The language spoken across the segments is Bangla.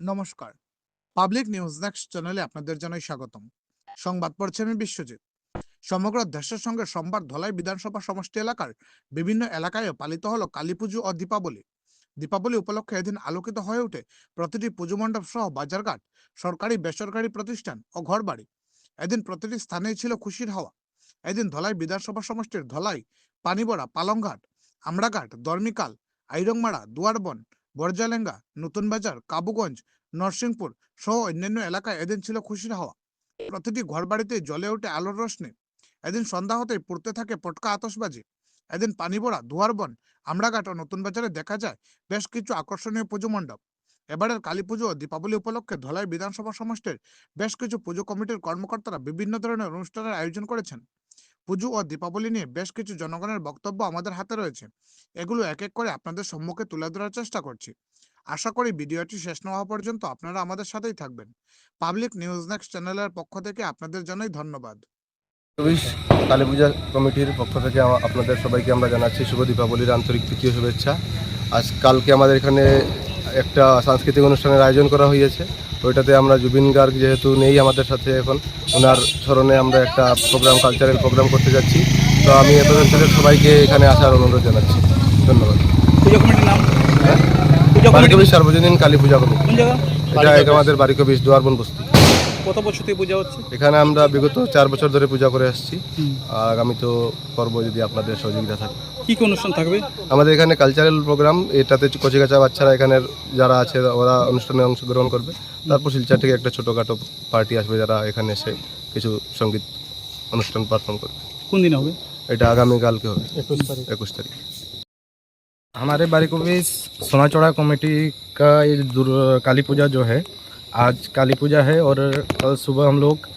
নমস্কার। পাবলিক নিউজ নেক্সট চ্যানেলে আপনাদের জানাই স্বাগতম। সংবাদ পড়ছে আমি বিশ্বজিৎ। সমগ্র দেশের সঙ্গে সোমবার ধলাই বিধানসভা সমষ্টি এলাকার বিভিন্ন এলাকায় পালিত হলো কালী পুজো ও দীপাবলি। দীপাবলি উপলক্ষে এদিন আলোকিত হয়ে ওঠে প্রতিটি পুজো মণ্ডপ সহ বাজারঘাট, সরকারি, বেসরকারি প্রতিষ্ঠান ও ঘরবাড়ি। এদিন প্রতিটি স্থানেই ছিল খুশির হাওয়া। এদিন ধলাই বিধানসভা সমষ্টির ধলাই, পানিবড়া, পালংঘাট, আমড়াঘাট, দর্মিকাল আইরংমারা দুয়ারবন বরজালেঙ্গা, নতুন বাজার, কাবুগঞ্জ, নরসিংপুর সহ অন্যান্য এলাকায় এদিন ছিল খুশির হাওয়া। প্রতিটি ঘরবাড়িতে জ্বলে ওঠে আলোর রোশনি এদিন সন্ধ্যা হতেই পড়তে থাকে পটকা আতশবাজি। এদিন পানিবড়া, দুয়ারবন, আমড়াঘাট ও নতুন বাজারে দেখা যায় বেশ কিছু আকর্ষণীয় পুজো মণ্ডপ। এবারের কালী পুজো ও দীপাবলি উপলক্ষে ধলাই বিধানসভা সমষ্টির বেশ কিছু পুজো কমিটির কর্মকর্তারা বিভিন্ন ধরনের অনুষ্ঠানের আয়োজন করেছেন। পুজো ও দীপাবলি নিয়ে বেশ কিছু জনগণের বক্তব্য আমাদের হাতে রয়েছে। এগুলো এক এক করে আপনাদের সম্মুখে তুলে ধরার চেষ্টা করছি। আশা করি ভিডিওটি শেষ না হওয়া পর্যন্ত আপনারা আমাদের সাথেই থাকবেন। পাবলিক নিউজ নেক্সট চ্যানেলের পক্ষ থেকে আপনাদের জানাই ধন্যবাদ। চব্বিশ কালী পূজা কমিটির পক্ষ থেকে আপনাদের সবাইকে আমরা জানাচ্ছি শুভ দীপাবলির আন্তরিক তৃতীয় শুভেচ্ছা। আজ কালকে আমাদের এখানে একটা সাংস্কৃতিক অনুষ্ঠানের আয়োজন করা হয়েছে। ওইটাতে আমরা জুবিন গার্গ যেহেতু নেই আমাদের সাথে এখন ওনার স্মরণে আমরা একটা প্রোগ্রাম কালচারাল প্রোগ্রাম করতে যাচ্ছি। তো আমি এত অঞ্চলের সবাইকে এখানে আসার অনুরোধ জানাচ্ছি। ধন্যবাদ। বাড়ি কবি সর্বজনীন কালী পূজা কমিটি এটা এক আমাদের বারিকবি দুয়ারবন বস্তি। কত বছর থেকে পূজা হচ্ছে এখানে আমরা বিগত চার বছর ধরে পূজা করে আসছি আর আগামী তো করবো যদি আপনাদের সহযোগিতা থাকে কি কি অনুষ্ঠান থাকবে আমাদের এখানে কালচারাল প্রোগ্রাম এটাতে কচিকাচা বাচ্চারা এখানের যারা আছে ওরা অনুষ্ঠানে অংশগ্রহণ করবে তারপর শিলচর থেকে একটা ছোটোখাটো পার্টি আসবে যারা এখানে এসে কিছু সঙ্গীত অনুষ্ঠান পারফর্ম করবে কোন দিন হবে এটা আগামীকালকে হবে একুশ তারিখ हमारे बारीकोबी सोना चौड़ा कमेटी का ये दुर- काली पूजा जो है आज काली पूजा है और कल सुबह हम लोग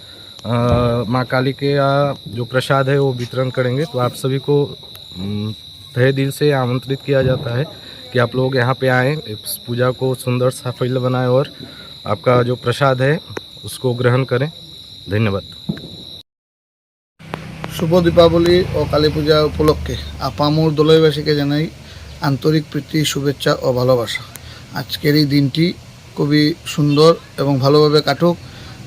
अ, माँ काली के यहाँ जो प्रसाद है वो वितरण करेंगे तो आप सभी को अम, तहे दिल से आमंत्रित किया जाता है कि आप लोग यहाँ पे आएँ इस पूजा को सुंदर सफल बनाएं और आपका जो प्रसाद है उसको ग्रहण करें धन्यवाद শুভ দীপাবলি ও কালী পূজা উপলক্ষে আপামোর দলয়বাসীকে জানাই আন্তরিক প্রীতি শুভেচ্ছা ও ভালোবাসা আজকের এই দিনটি খুবই সুন্দর এবং ভালোভাবে কাটুক,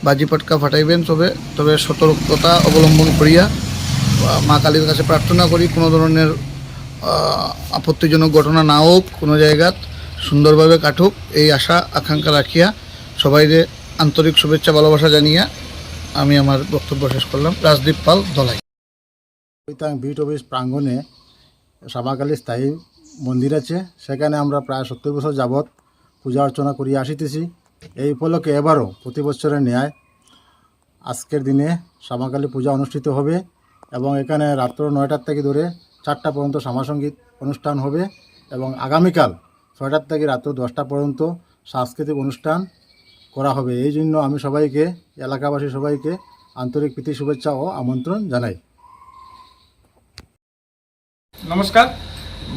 বাজি পটকা ফাটাইবেন তবে তবে সতর্কতা অবলম্বন করিয়া মা কালীর কাছে প্রার্থনা করি কোনো ধরনের আপত্তিজনক ঘটনা না হোক কোনো জায়গাত, সুন্দরভাবে কাটুক, এই আশা, আকাঙ্ক্ষা রাখিয়া সবাইরে আন্তরিক শুভেচ্ছা, ভালোবাসা জানিয়া আমি আমার বক্তব্য শেষ করলাম। রাজদীপ পাল, দলাই। বিট অফিস প্রাঙ্গণে সামাকালী স্থায়ী মন্দির আছে, সেখানে আমরা প্রায় সত্তর বছর যাবৎ পূজা অর্চনা করিয়া আসিতেছি। এই উপলক্ষে এবারও প্রতি বছরের ন্যায় আজকের দিনে সামাকালী পূজা অনুষ্ঠিত হবে এবং এখানে রাত্র নয়টার থেকে ধরে চারটা পর্যন্ত সংগীত অনুষ্ঠান হবে এবং আগামীকাল ছয়টার থেকে রাত্র দশটা পর্যন্ত সাংস্কৃতিক অনুষ্ঠান করা হবে। এই জন্য আমি সবাইকে, এলাকাবাসী সবাইকে আন্তরিক প্রীতি শুভেচ্ছা ও আমন্ত্রণ জানাই। নমস্কার।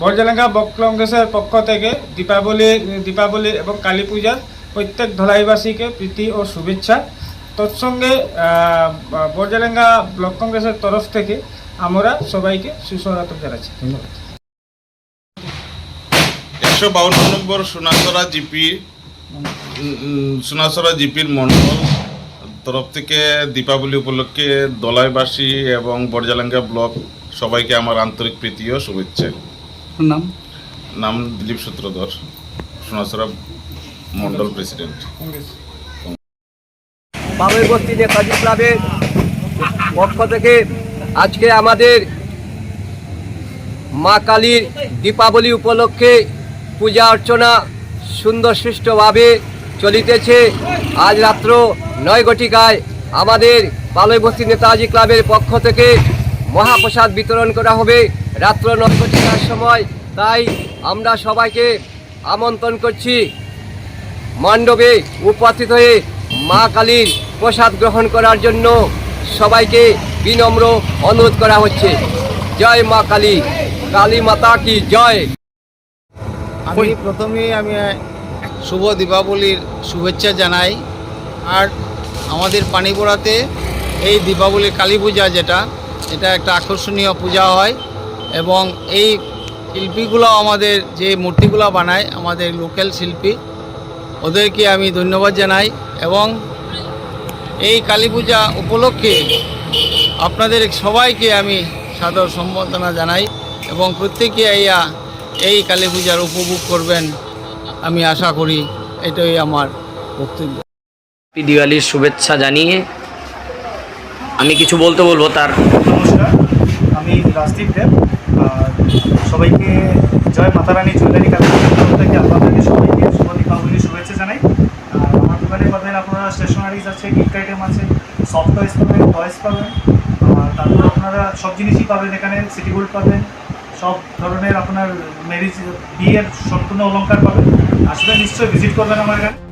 বরজালেঙ্গা বক কংগ্রেসের পক্ষ থেকে দীপাবলি দীপাবলি এবং কালী পূজার প্রত্যেক ধলাইবাসীকে প্রীতি ও শুভেচ্ছা। তৎসঙ্গে বরজালেঙ্গা ব্লক কংগ্রেসের তরফ থেকে আমরা সবাইকে সুস্বাগতম জানাচ্ছি। ধন্যবাদ। একশো বাউন্ন নম্বর সোনাসরা জিপি সোনাসরা জিপির মণ্ডল তরফ থেকে দীপাবলি উপলক্ষে দলাইবাসী এবং বরজালাঙ্গা ব্লক সবাইকে আমার আন্তরিক প্রীতি ও শুভেচ্ছা। আপনার নাম? নাম দিলীপ সূত্রধর সোনাসরা মণ্ডল প্রেসিডেন্ট। বাবুই বস্তি নেতাজি ক্লাবের পক্ষ থেকে আজকে আমাদের মা কালীর দীপাবলি উপলক্ষে পূজা অর্চনা সুন্দর সুষ্ঠুভাবে চলিতেছে। আজ রাত্র নয় ঘটিকায় আমাদের বালুই বস্তি নেতাজি ক্লাবের পক্ষ থেকে মহাপ্রসাদ বিতরণ করা হবে রাত্র নয় ঘটিকার সময়। তাই আমরা সবাইকে আমন্ত্রণ করছি। মণ্ডপে উপস্থিত হয়ে মা কালীর প্রসাদ গ্রহণ করার জন্য সবাইকে বিনম্র অনুরোধ করা হচ্ছে। জয় মা কালী। কালী মাতা কি জয়? আমি প্রথমেই আমি শুভ দীপাবলির শুভেচ্ছা জানাই। আর আমাদের পানিপোড়াতে এই দীপাবলির কালী পূজা যেটা এটা একটা আকর্ষণীয় পূজা হয় এবং এই শিল্পীগুলো আমাদের যে মূর্তিগুলো বানায় আমাদের লোকাল শিল্পী, ওদেরকে আমি ধন্যবাদ জানাই এবং এই কালী পূজা উপলক্ষে আপনাদের সবাইকে আমি সাদর সম্বর্ধনা জানাই এবং প্রত্যেকে আইয়া এই কালী পূজার উপভোগ করবেন আমি আশা করি এটাই আমার বক্তব্য। দিওয়ালির শুভেচ্ছা জানিয়ে আমি কিছু বলতে বলব তার। নমস্কার, আমি রাজদীপ দেব। সবাইকে জয় মাতা রানী জুয়েলারি কালেকশন থেকে আপনাদেরকে সবাইকে শুভ দীপাবলির শুভেচ্ছা জানাই। আর আমার দোকানে পাবেন আপনারা স্টেশনারিজ আছে গিফট আইটেম আছে সফট টয়েস পাবেন টয়েস পাবেন। আর তারপর আপনারা সব জিনিসই পাবেন এখানে সিটি গোল্ড পাবেন, সব ধরনের আপনার ম্যারেজ বিয়ের সম্পূর্ণ অলংকার পাবেন। আসলে নিশ্চয়ই ভিজিট করবেন আমার এখানে।